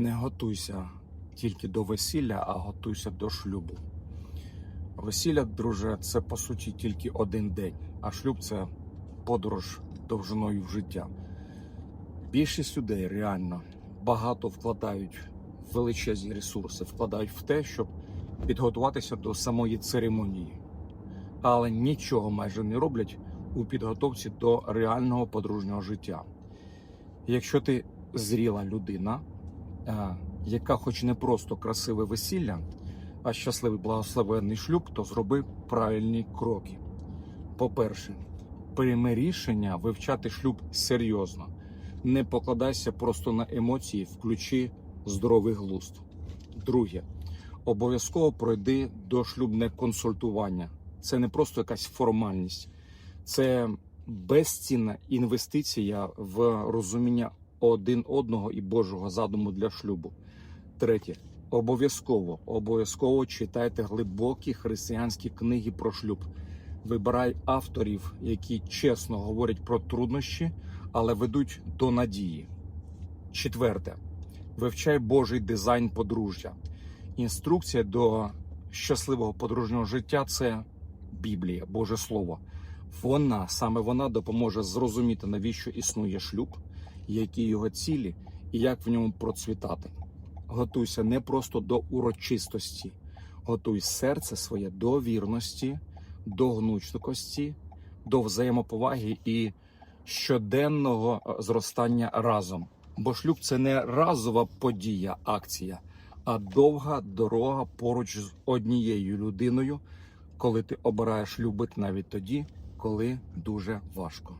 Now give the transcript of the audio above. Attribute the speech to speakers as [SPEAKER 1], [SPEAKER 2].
[SPEAKER 1] Не готуйся тільки до весілля, а готуйся до шлюбу. Весілля, друже, це по суті тільки один день, а шлюб це подорож довжиною в життя. Більшість людей реально багато вкладають величезні ресурси, вкладають в те, щоб підготуватися до самої церемонії, але нічого майже не роблять у підготовці до реального подружнього життя. Якщо ти зріла людина, яка хоч не просто красиве весілля, а щасливий благословенний шлюб, то зроби правильні кроки. По-перше, прийми рішення вивчати шлюб серйозно. Не покладайся просто на емоції, включи здоровий глузд. Друге, обов'язково пройди дошлюбне консультування. Це не просто якась формальність, це безцінна інвестиція в розуміння один одного і Божого задуму для шлюбу. Третє, обов'язково, обов'язково читайте глибокі християнські книги про шлюб. Вибирай авторів, які чесно говорять про труднощі, але ведуть до надії. Четверте, вивчай Божий дизайн подружжя. Інструкція до щасливого подружнього життя це Біблія, Боже Слово. Вона саме вона допоможе зрозуміти, навіщо існує шлюб, які його цілі і як в ньому процвітати. Готуйся не просто до урочистості, готуй серце своє до вірності, до гнучкості, до взаємоповаги і щоденного е, зростання разом. Бо шлюб це не разова подія, акція, а довга дорога поруч з однією людиною, коли ти обираєш любити навіть тоді, коли дуже важко.